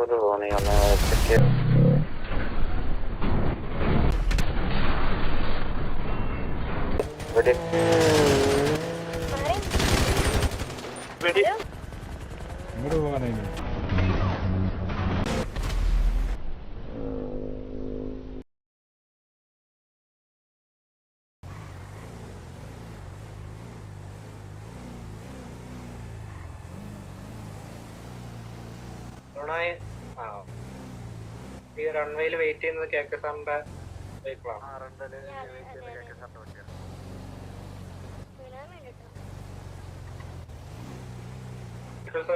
ഒരു തോന്നി ഒന്ന് ചെക്ക് റൺവേയിൽ വെയിറ്റ് ചെയ്യുന്നത് കെ കെ സാറിന്റെ വെഹിക്കിളാണ്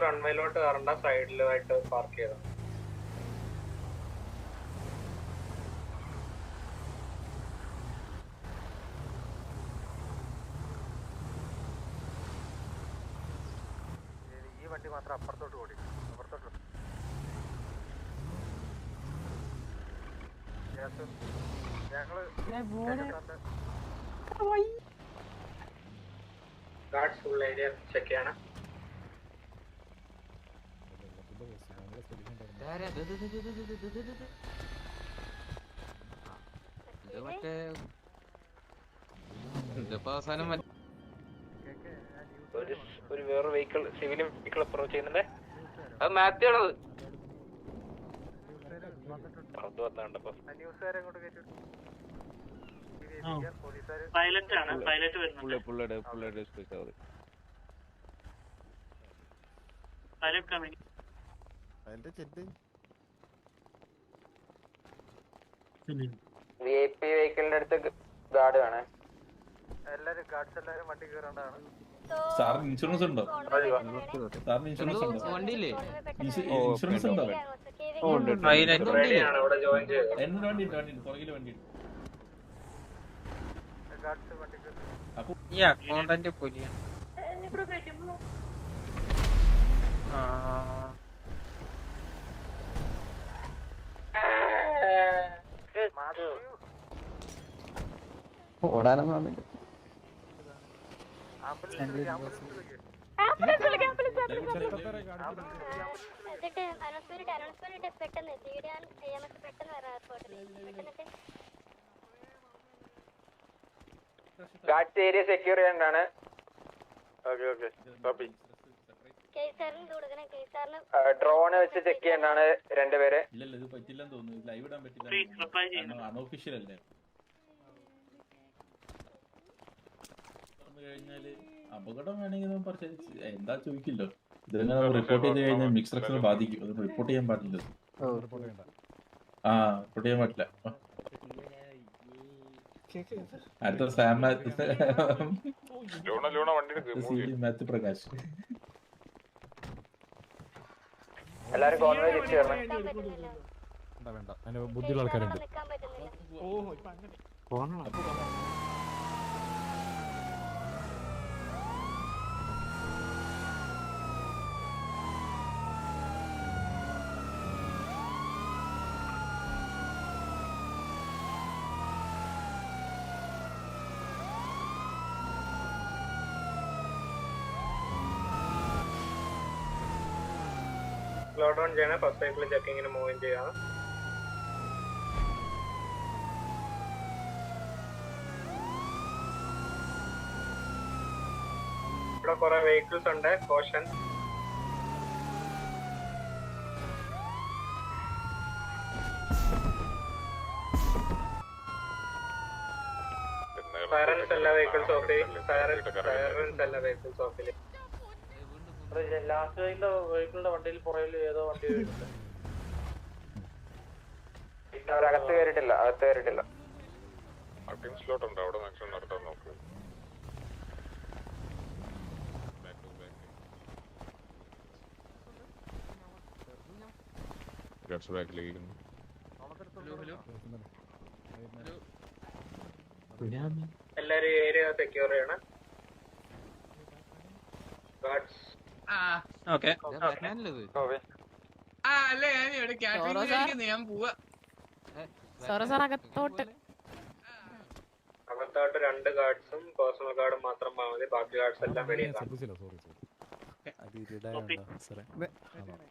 റൺവേയിലോട്ട് കയറണ്ട സൈഡിലുമായിട്ട് പാർക്ക് ചെയ്തത് ഈ വണ്ടി മാത്രം അപ്പുറത്തോട്ട് ഓടി അപ്പുറത്തോട്ട് യെസ്. ഞങ്ങൾ കേട്ടിട്ടുണ്ട്. ഗാർഡ്സ് ഫുൾ ഏരിയ ചെക്ക് ചെയ്യണം ഇത് മറ്റേ ഇതിപ്പോ അവസാനം ഒരു വേറെ വെഹിക്കിൾ സിവിലും വെഹിക്കിൾ അപ്രോച്ച് ചെയ്യുന്നുണ്ട് അത് മാത്യു ആണത് newsകാര് അത് വന്നുണ്ടപ്പോ. പൈലറ്റ് ആണ് പൈലറ്റ് വരുന്നുണ്ട്. പുള്ളയുടെ പുള്ളയുടെ സ്പീക്കർ പൈലറ്റ് കമ്മിങ് അതിന്റെ ചെറ്റ് വി ഐ പി വെഹിക്കിളിന്റെ അടുത്ത് ഗാർഡ് വേണേ. എല്ലാരും ഗാർഡ്സ് എല്ലാരും വണ്ടി കയറേണ്ടതാണ് സാറിന് ഇൻഷുറൻസ് ഉണ്ടോ? സാറിന് ഇൻഷുറൻസ് ഉണ്ടോ? വണ്ടിയില്ലേ? ഇൻഷുറൻസ് ഉണ്ടോ? എന്റെ വണ്ടി ഉണ്ട് വണ്ടി ഉണ്ട്. പുറകിൽ വണ്ടി ഉണ്ട്. ഈ അക്കൗണ്ടന്റ് ഓടാനൊന്നും വന്നില്ല. Guards area secure okay okay copy drone വെച്ച് ചെക്ക് ചെയ്യണ്ടാണ് രണ്ടുപേരെ ഇല്ലല്ല ഇത് പറ്റില്ലെന്ന് തോന്നുന്നു. ലൈവ് ഇടാൻ പറ്റില്ല. അൺഒഫീഷ്യൽ അല്ലേ? വന്നു കഴിഞ്ഞാൽ അപകടം വേണമെങ്കിൽ പറിച്ച് എന്താ ചോദിക്കില്ലോ ഇതെങ്ങനെ റിപ്പോർട്ട് ചെയ്ത് കഴിഞ്ഞാൽ മിക്സ് റക്സിനെ ബാധിക്കും. അത് റിപ്പോർട്ട് ചെയ്യാൻ പാടില്ല ആ റിപ്പോർട്ട് ചെയ്യാൻ പാടില്ല. അടുത്ത സാം മാത്യു പ്രകാശ്. എല്ലാരും കോൺവേ തിരിച്ചു വേണ്ട അതിന് ബുദ്ധിയുള്ള ആൾക്കാരുണ്ട്. നിൽക്കാൻ സ്ലോ ഡൗൺ ചെയ്യണം. ഫസ്റ്റ് വെഹിക്കിൾ ചെക്കിങ്ങിന് മൂവ് ചെയ്യണം. ഇവിടെ കുറെ വെഹിക്കിൾസ് ഉണ്ട്. കോഷൻ സൈറൻസ് എല്ലാ വെഹിക്കിൾസ് ഓഫ് സൈറൻസ് എല്ലാ വെഹിക്കിൾസ് ഓഫ് ചെയ്യും. ലാസ്റ്റ് വെഹിക്കിളിന്റെ വണ്ടിയിൽ പുറകിൽ ഏതോ വണ്ടി വരുന്നുണ്ട്. അവരകത്ത് കയറിയിട്ടില്ല അകത്ത് കയറിയിട്ടില്ല. സ്ലോട്ട് ഉണ്ട് അവിടെ മാക്സിമം നടത്താൻ നോക്ക്. ഗഡ്സ് ബാക്കിലേക്ക് എല്ലാരും ഏരിയ സെക്യൂർ ചെയ്യണം. Guards okay. അല്ല ഞാൻ ഇവിടെ കാറ്ററിംഗ് ഞാൻ പോവാ. അകത്തോട്ട്. അകത്തോട്ട് രണ്ട് ഗാർഡ്സും പേഴ്സണൽ ഗാർഡും മാത്രം മതി. ബാക്കി ഗാർഡ്സ് എല്ലാം വെളിയിൽ കാണും. ശ്രദ്ധിച്ചില്ല സോറി സോറി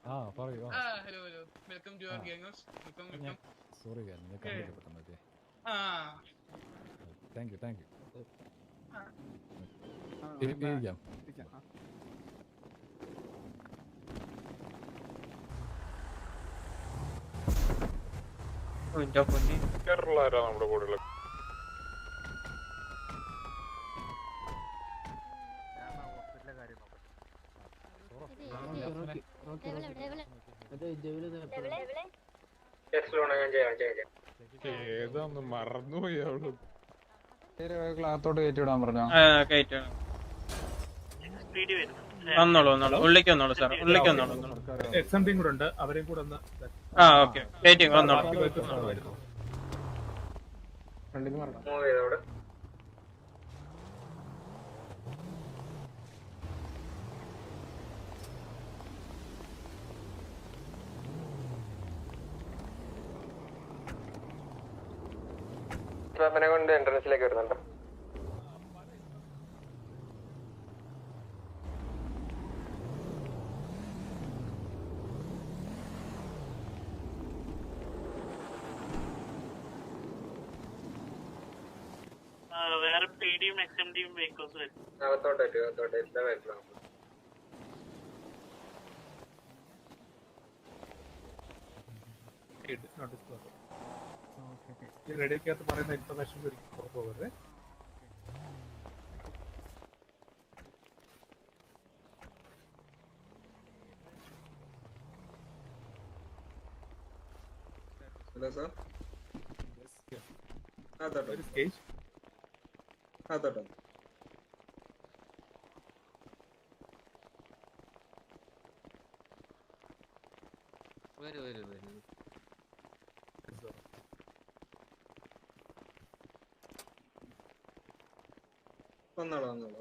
ആ പറയൂ ആ ഹലോ ഹലോ വെൽക്കം ടു അവർ ഗാങ്ങേഴ്സ് വെൽക്കം വെൽക്കം സോറി ഞാൻ കണ്ടില്ല പെട്ടെന്ന് പറ്റിയെ. ആ താങ്ക് യു താങ്ക് യു ഇരി- ഇരിക്കാം എന്റെ പൊന്നി കേരള ആരാ നമ്മുടെ കൂടെയുള്ള ഞാൻ ഹോസ്പിറ്റലിലെ കാര്യം നോക്കട്ടെ യെസ് ലോണ ഞാൻ ചെയ്യാം ചെയ്യാം ഏതാന്ന് മറന്നുപോയി അവൾ. ക്ലാത്തോട്ട് കയറ്റി വിടാൻ പറഞ്ഞോ വന്നോളൂ വന്നോളൂ. ഉള്ളിലേക്ക് വന്നോളൂ സാർ ഉള്ളിലേക്ക് വന്നോളൂ വന്നോളൂ. എക്സാം കൂടെ ഉണ്ട്. അവരെയും കൂടെ ഒന്ന് ആ ഓക്കെ. വെയിറ്റിംഗ് വന്നോളൂ കൊണ്ട് എൻട്രൻസിലേക്ക് വരുന്നുണ്ട്. വേറെ പേടിയും എക്സ് എം ഡിയും വെഹിക്കിൾസ് വരും അകത്തോട്ട് അകത്തോട്ട് എല്ലാ വെഹിക്കിളും റേഡിയോക്കകത്ത് പറയുന്ന ഇൻഫർമേഷൻ പുറത്തു പോകരുത്. ഹലോ സാർ ഒരു സ്റ്റേജ് അതോട്ടോ വരൂ വരൂ വരൂ. വന്നോളൂ വന്നോളൂ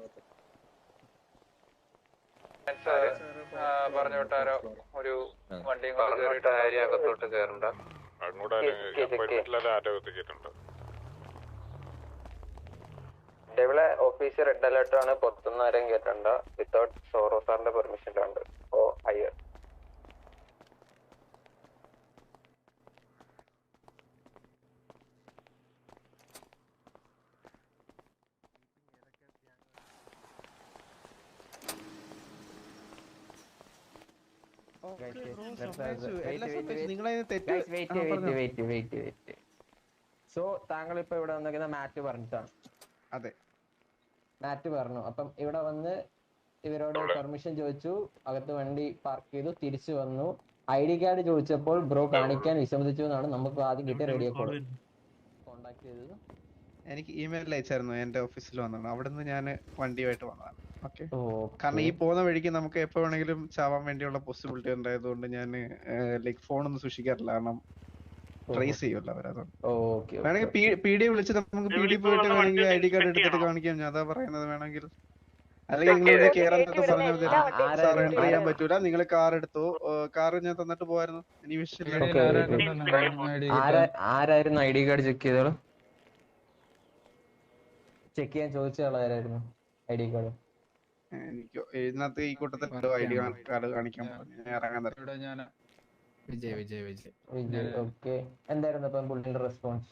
പറഞ്ഞു വിട്ടാരോ ഒരു വണ്ടിയും കൊണ്ട് കയറിയിട്ട് അകത്തോട്ട് കയറണ്ട. അങ്ങോട്ട് ആരോ എത്തിച്ചിട്ടുണ്ട്. ഓഫീസ് റെഡ് അലേർട്ട് ആണ് പുറത്തുനിന്ന് ആരെയും കേട്ടണ്ട വിത്തൗട്ട് സോറോ സാറിന്റെ പെർമിഷൻ ഉണ്ട്. ഓ ഹയർ സോ താങ്കൾ ഇപ്പൊ ഇവിടെ വന്നിരിക്കുന്ന മാറ്റ് പറഞ്ഞിട്ടാണ്. മാറ്റ് പറഞ്ഞു. അപ്പം ഇവിടെ വന്ന് ഇവരോട് പെർമിഷൻ ചോദിച്ചു. അകത്ത് വണ്ടി പാർക്ക് ചെയ്തു. തിരിച്ചു വന്നു. ഐ ഡി കാർഡ് ചോദിച്ചപ്പോൾ ബ്രോ കാണിക്കാൻ വിസമ്മതിച്ചു എന്നാണ് നമുക്ക് ആദ്യം കിട്ടിയ റേഡിയോ കോൾ കോണ്ടാക്ട് ചെയ്തത്. എനിക്ക് ഇമെയിൽ അയച്ചായിരുന്നു എന്റെ ഓഫീസിൽ വന്നതാണ്. അവിടെ നിന്ന് ഞാൻ വണ്ടിയുമായിട്ട് വന്നതാണ്. ഓക്കെ കാരണം ഈ പോകുന്ന വഴിക്ക് നമുക്ക് എപ്പോ വേണമെങ്കിലും ചാവാൻ വേണ്ടിയുള്ള പോസിബിലിറ്റി ഉണ്ടായതുകൊണ്ട് ഞാൻ ലൈക്ക് ഫോണൊന്നും സൂക്ഷിക്കാറില്ല. കാരണം ട്രേസ് ചെയ്യുമല്ലോ അവരതുകൊണ്ട് ഓക്കെ വേണമെങ്കിൽ പി ഡി വിളിച്ച് നമുക്ക് പി ഡി പോയിട്ട് വേണമെങ്കിൽ ഐ ഡി കാർഡ് എടുത്തിട്ട് കാണിക്കാം. ഞാൻ അതാ പറയുന്നത് വേണമെങ്കിൽ. അല്ലെങ്കിൽ നിങ്ങൾ കേരളത്തിൽ പറഞ്ഞാൽ മതി സാർ എൻട്രി ചെയ്യാൻ പറ്റൂല? നിങ്ങൾ കാർ എടുത്തു? കാർ ഞാൻ തന്നിട്ട് പോവായിരുന്നു. ഇനി വിഷയമില്ല ആരായിരുന്നു ഐ ഡി കാർഡ് ചെക്ക് ചെയ്തോളൂ ചെക്ക് ചെയ്യാൻ ചോദിച്ച ആളാരായിരുന്നു ഐ ഡി കാർഡ്? എനിക്ക് ഇതിനകത്ത് ഈ കൂട്ടത്തിൽ ഐ ഡി കാർഡ് കാണിക്കാൻ പറഞ്ഞു. ഞാൻ ഇറങ്ങാൻ തരാം വിജയ് വിജയ് വിജയ്. ഓക്കെ. എന്തായിരുന്നു അപ്പം പുള്ളിയുടെ റെസ്പോൺസ്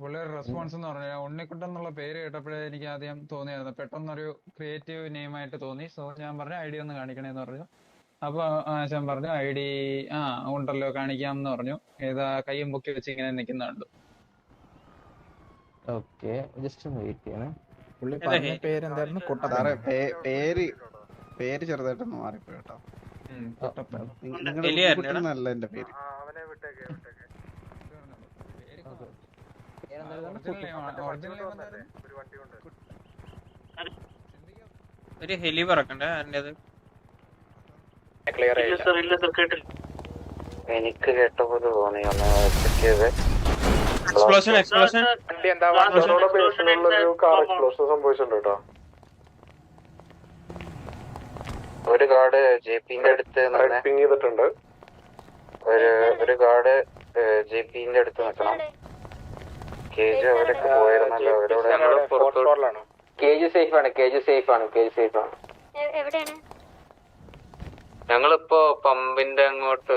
പുള്ളിയുടെ റെസ്പോൺസ് എന്ന് പറഞ്ഞാൽ ഉണ്ണിക്കുട്ടൻ എന്നുള്ള പേര് കേട്ടപ്പോഴേ എനിക്ക് ആദ്യം തോന്നിയായിരുന്നു. പെട്ടെന്നൊരു ക്രിയേറ്റീവ് നെയിം ആയിട്ട് തോന്നി. സോ ഞാൻ പറഞ്ഞു ഐ ഡി ഒന്ന് കാണിക്കണേന്ന് പറഞ്ഞു. അപ്പൊ ഞാൻ പറഞ്ഞു ഐ ഡി ആ ഉണ്ടല്ലോ കാണിക്കാം എന്ന് പറഞ്ഞു. ഏതാ കൈയും പൊക്കി വെച്ച് ഇങ്ങനെ നിൽക്കുന്നുണ്ട് ഓക്കെ. ജസ്റ്റ് ഒന്ന് വെയിറ്റ് ചെയ്യണേ. പുള്ളി. പറഞ്ഞ പേര് എന്തായിരുന്നു പേ- പേര് പേര് ചെറുതായിട്ടൊന്ന് മാറിപ്പോയി കേട്ടോ. നിങ്ങളുടെ എന്റെ പേര് ഒരു ഹെലി പറക്കണ്ടേ അതിന്റെ ക്ലിയർ എനിക്ക് കേട്ട പോലെ തോന്നി. ഒന്ന് ചെക്ക് ചെയ്ത്. എക്സ്പ്ലോഷൻ എക്സ്പ്ലോഷൻ വണ്ടി എന്താ? കാർ എക്സ്പ്ലോഷൻ സംഭവിച്ചിട്ടുണ്ട് കേട്ടോ. ഒരു കാർഡ് ജെ പിന്റെ അടുത്ത് പിങ് ചെയ്തിട്ടുണ്ട്. ഒരു ഒരു കാർഡ് ജെ പിന്റെ അടുത്ത് നിൽക്കണം. കേജ് അവരൊക്കെ പോയിരുന്നല്ലോ. അവരോട് കേജ് സേഫ് ആണ്. കേജ് സേഫ് ആണ്. കേജ് സേഫ് ആണ്. എവിടെയാണ്? ഞങ്ങളിപ്പോ പമ്പിന്റെ അങ്ങോട്ട്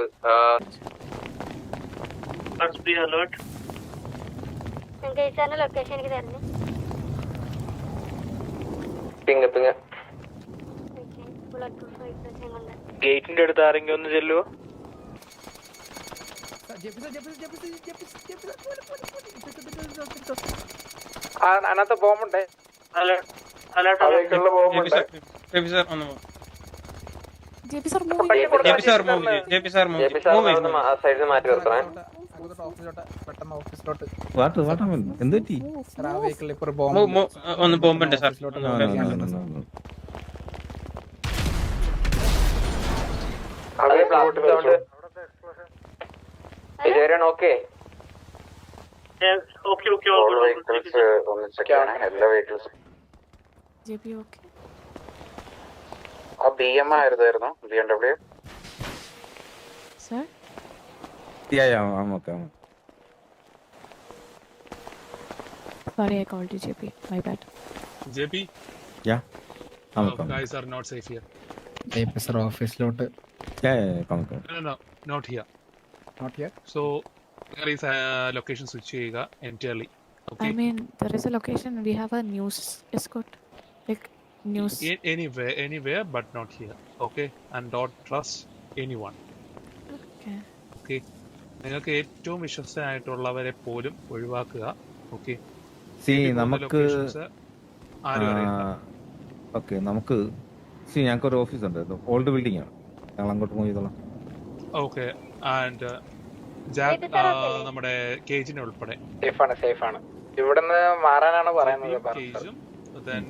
ലൊക്കേഷൻ എനിക്ക് തരുന്നു. പിങ് പിങ് ഗേറ്റിന്റെ അടുത്ത് ആരെങ്കിലും ഒന്ന് ചെല്ലുവോ? അതിനകത്ത് ബോംബുണ്ടേ. ജെപി സാർ ഒന്ന് ജെ ഓക്കെ ആ B M ആയിരുന്നായിരുന്നു B M W sir Yeah, yeah, I'm okay. I'm okay. Sorry I called you J P my bad JP, Yeah, I'm uh, okay. guys are not safe here. Sir ഓഫീസിലോട്ട് Yeah, yeah, yeah, come, come. No, no, no, not here. Not here. So there is a location switch entirely. Okay. I mean, there is a location. We have a news escort, like news. In, anywhere, anywhere, but not here. Okay, and don't trust anyone. Okay. Okay. നിങ്ങൾക്ക് ഏറ്റവും വിശ്വസ്തനായിട്ടുള്ളവരെ പോലും ഒഴിവാക്കുക okay see നമുക്ക് okay നമുക്ക് see ഞങ്ങൾക്ക് ഒരു office ഉണ്ട് ഓൾഡ് ബിൽഡിംഗ് ആണ് ഞങ്ങൾ അങ്ങോട്ട് മൂവ് ചെയ്തോളാം. ഓക്കെ ആൻഡ് അല്ലേ? നമ്മുടെ കേജിനെ ഉൾപ്പെടെ. സേഫ് ആണ് സേഫ് ആണ്. ഇവിടുന്ന് മാറാനാണ് പറയുന്നത് കേജും then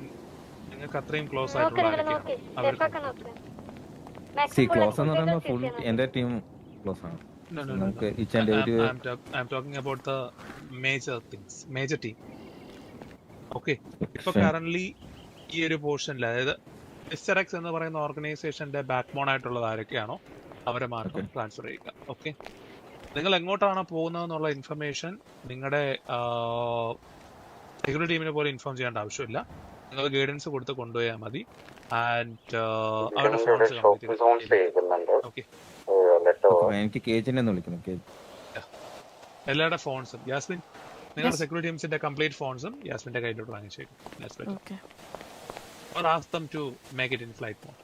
നിങ്ങൾക്ക് അത്രയും ക്ലോസ് ആയിട്ടുള്ള സി ക്ലോസ് എന്ന് പറയുമ്പോൾ ഫുൾ എന്റെ ടീം ക്ലോസ് ആണ്. No, no, no, നമുക്ക്. Each and every I'm, am talking about talking about the major things, major team. Okay ഇപ്പൊ കറന്റ് ഈ ഒരു പോർഷനിൽ അതായത് എസ് എക്സ് എന്ന് പറയുന്ന ഓർഗനൈസേഷന്റെ ബാക്ക് ബോൺ ആയിട്ടുള്ളത് ആരൊക്കെയാണോ അവരെ മാർക്കും ട്രാൻസ്ഫർ ചെയ്യുക. ഓക്കെ നിങ്ങൾ എങ്ങോട്ടാണ് പോകുന്നതെന്നുള്ള ഇൻഫർമേഷൻ നിങ്ങളുടെ സെക്യൂരിറ്റി ടീമിനെ പോലെ ഇൻഫോം ചെയ്യേണ്ട ആവശ്യമില്ല. നിങ്ങൾ ഗൈഡൻസ് കൊടുത്ത് കൊണ്ടുപോയാൽ മതി. ആൻഡ് അവരുടെ ഫോൺസ് ഓക്കെ എല്ലാവരുടെ ഫോൺസും യാസ്മിൻ നിങ്ങളുടെ സെക്യൂരിറ്റി ടീംസിന്റെ കംപ്ലീറ്റ് ഫോൺസും യാസ്മിന്റെ കയ്യിലോട്ട് വാങ്ങിച്ചേക്കും. Or ask them to make it in flight mode.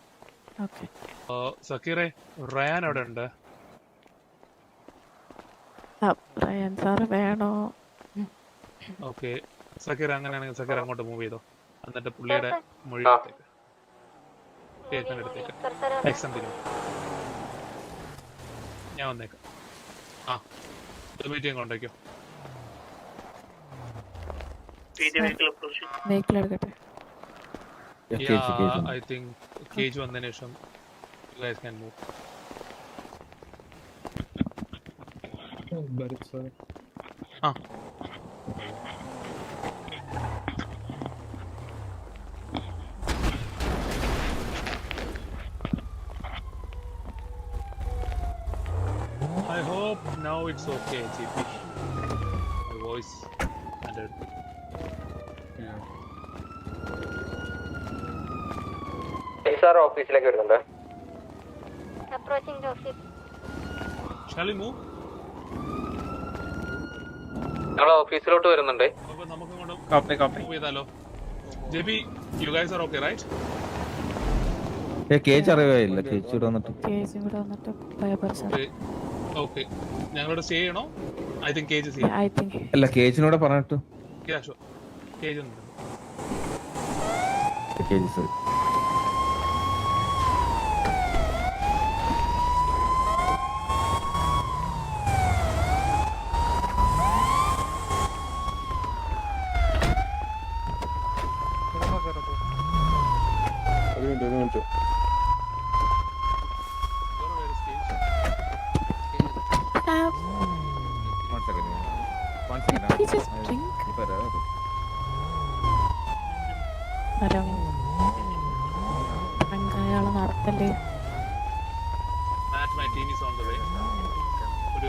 Okay Uh, സക്കീറെ റയാൻ അവിടെ ഉണ്ട്. റയൻ സാർ വേണോ? ഓക്കെ സക്കീർ അങ്ങനെയാണെങ്കിൽ സക്കീർ അങ്ങോട്ട് മൂവ് ചെയ്തോ. എന്നിട്ട് പുള്ളിയുടെ മൊഴി. എടുത്തേക്ക്. സ്റ്റേറ്റ്മെന്റ് എടുത്തേക്ക് എക്സാമ്പിൾ ഞാൻ വന്നേക്കാം. ആ. മീറ്റിംഗ് കൊണ്ടേക്കോ വെഹിക്കിൾ എടുക്കട്ടെ? Yeah, cage, cage. I think cage one then Isham. You guys can move. Oh, but it's uh... Ah. I hope now it's okay, GP. My voice and sir ഓഫീസിലേക്ക് വരുന്നുണ്ട്. Approaching ഞങ്ങൾ ഓഫീസിലോട്ട് വരുന്നുണ്ട്. അപ്പൊ നമുക്ക് ഇങ്ങോട്ട് Copy, copy. move ചെയ്താലോ? JB you guys are okay right ഏ കേജ് അറിയായില്ല. കേജ് ഇവിടെ വന്നിട്ട്. കേസും കൂടെ വന്നിട്ട് ഭയപ്പെടും സാർ ഓക്കെ ഞങ്ങളോട് സ്റ്റേ ചെയ്യണോ? I think Cage I think അല്ല കേജിനോട് പറഞ്ഞിട്ട്. കേജ് ഉണ്ട് കേജ് സോറി ഒരു മിനിറ്റ് ഒരു മിനിറ്റ്. അയാളെ നടത്തല്ലേ? മാറ്റ് my team is on the way ഒരു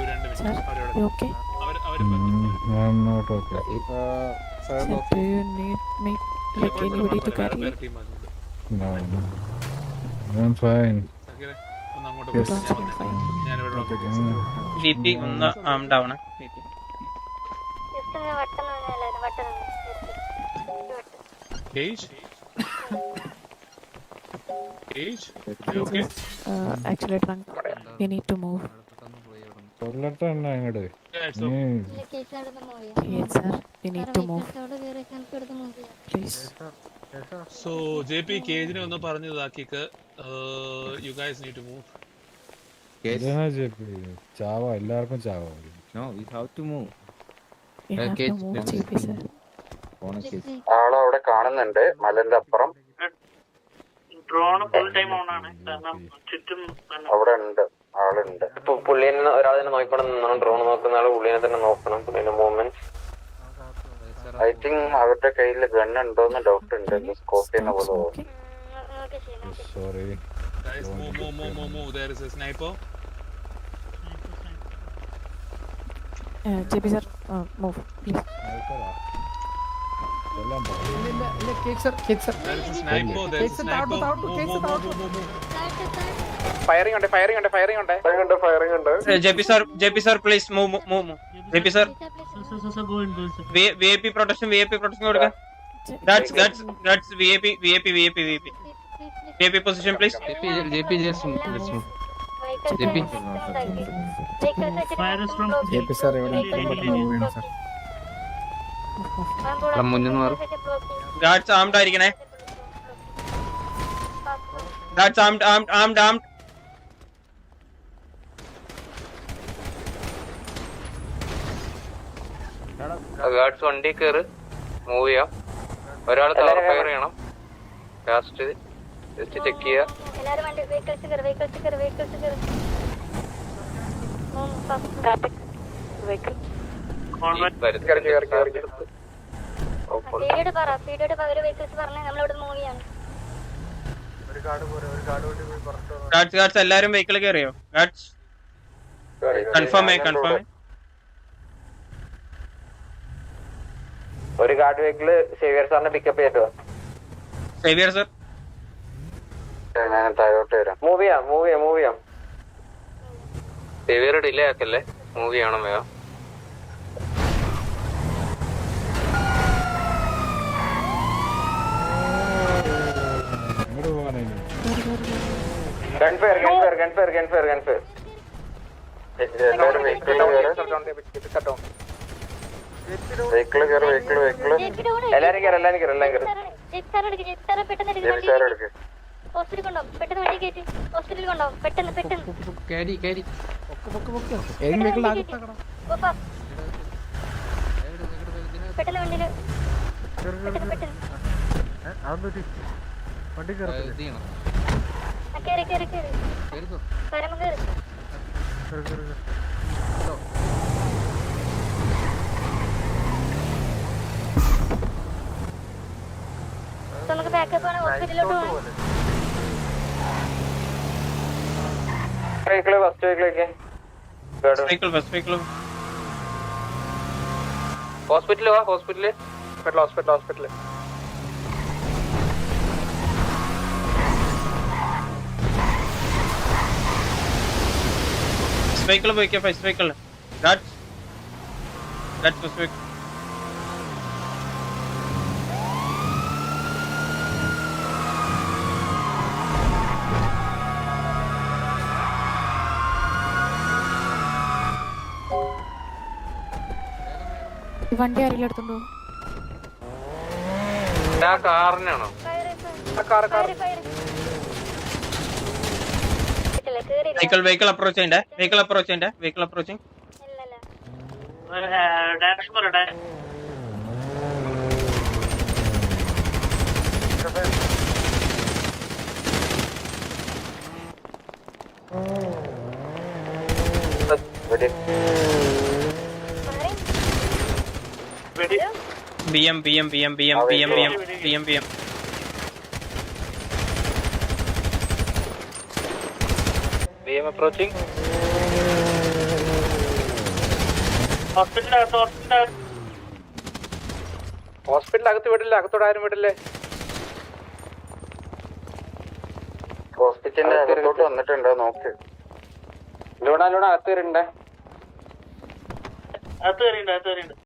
actually drunk you need to move toilet തന്നെ അങ്ങോട്ട് yes sir you need to move please so J P കേജിനെ ഒന്ന് പറഞ്ഞു ഇതാക്കിക്ക് you guys need to move ചാവാ എല്ലാവർക്കും ചാവാ. No we have to move ആളെ അവിടെ കാണുന്നുണ്ട് മലന്റെ അപ്പുറം. ഡ്രോൺ ഫുൾ ടൈം ഓൺ ആണ് കാരണം ചുറ്റും അവിടെ ഉണ്ട് ആളുണ്ട്. ഇപ്പൊ പുള്ളിയെ ഒരാളെ തന്നെ നോക്കണം ഡ്രോൺ നോക്കുന്ന ആൾ പുള്ളിയെ തന്നെ നോക്കണം. പുള്ളിയുടെ മൂവ്മെന്റ് ഐ തിങ്ക് അവരുടെ കയ്യിൽ ഗൺ ഉണ്ടോന്ന് ഡൗട്ട് ഉണ്ട്. സ്കോപ്പ് ചെയ്യുന്ന പോലെ sorry sniper move, move, move move, firing ഉണ്ട് ഫയറിംഗ് ഉണ്ട് ഫയറിംഗ് ഉണ്ട് ഫയറിംഗ് ഉണ്ട് JP sir JP sir please move move move JP sir VIP protection VIP protection കൊടുക്കുക guards guards guards VIP VIP VIP VIP VIP position please JP JP JP JP fire from JP sir എവിടെ sir ഇവിടെ മാറും. Guards armed ആയിരിക്കണേ. Guards armed armed armed armed guards വണ്ടി കയറ് move ചെയ്യാം. ഒരാൾ cover fire ചെയ്യണം. Last just check ചെയ്യാം. Vehicles vehicles vehicles കയറി വെഹിക്കിൾ പീരീഡ് പറ പീരീഡ് വെഹിക്കിൾസ് പറഞ്ഞാൽ നമ്മളിവിടെ മൂവ് ചെയ്യാണ് ഒരു കാർഡ് പോരെ ഒരു കാർഡ് വേണ്ടി പോയി പറഞ്ഞു ഗാഡ്സ് ഗാഡ്സ് എല്ലാരും വെഹിക്കിൾ കേറിയോ? ഗാഡ്സ് കൺഫേം ആയി കൺഫേം ആയി ഒരു ഗാർഡ് വെഹിക്കിൾ സേവിയർ സാറിനെ പിക്കപ്പ് ചെയ്തോ സേവിയർ സർ. ഞാൻ താഴോട്ട് വരാം. മൂവ് ചെയ്യാം മൂവ് ചെയ്യാം മൂവ് ചെയ്യാം സേവിയർ ഡിലേ ആക്കല്ലേ? മൂവ് ചെയ്യണം വേഗം? gunfire, gunfire, gunfire, gunfire, gunfire. Vehicle കയറി വെഹിക്കിൾ വെഹിക്കിൾ എല്ലാരും കയറി എല്ലാരും കയറി എല്ലാരും കയറി ഹോസ്പിറ്റലിൽ കൊണ്ടോ പെട്ടെന്ന് വണ്ടി കയറ്റി ഹോസ്പിറ്റലിൽ കൊണ്ടോ പെട്ടെന്ന് പെട്ടെന്ന് കേറി കേറി പെട്ടെന്ന് വണ്ടിയിൽ പെട്ടെന്ന് പെട്ടെന്ന് വണ്ടി കയറി കേറി കേറി കേറി. പരമ കേറി. നമുക്ക് ബാക്കപ്പ് ആണ് ഹോസ്പിറ്റലിലോട്ട് വെഹിക്കിൾ ഫസ്റ്റ് വെഹിക്കിൾ ഹോസ്പിറ്റലിൽ വാ ഹോസ്പിറ്റലിൽ ഹോസ്പിറ്റൽ ഹോസ്പിറ്റൽ ഹോസ്പിറ്റൽ വെഹിക്കിൾ പോയിക്കോ first vehicle guards guards first vehicle വണ്ടി ആരെങ്കിലും എടുത്തോണ്ടോ ആ കാറിനാണോ വെഹിക്കിൾ വെഹിക്കിൾ അപ്രോച്ച് ചെയ്യണ്ടേ വെഹിക്കിൾ അപ്രോച്ച് ചെയ്യണ്ടേ വെഹിക്കിൾ അപ്രോച്ചിങ് ഡയറക്ഷൻ പറയട്ടെ B M B M B M B M B M B M B M B M B M approaching ഹോസ്പിറ്റലിന്റെ അകത്ത് ഹോസ്പിറ്റലിന്റെ അകത്ത് അകത്ത് വിടില്ല അകത്തോടെ ആരും വിടില്ലേ? ഹോസ്പിറ്റലിന്റെ അകത്തോട്ട് വന്നിട്ടുണ്ടോ നോക്ക്. ലൂണ ലൂണ അകത്ത് കയറിണ്ടേ അകത്ത് കയറിയുണ്ട് അകത്ത് കയറിയുണ്ട്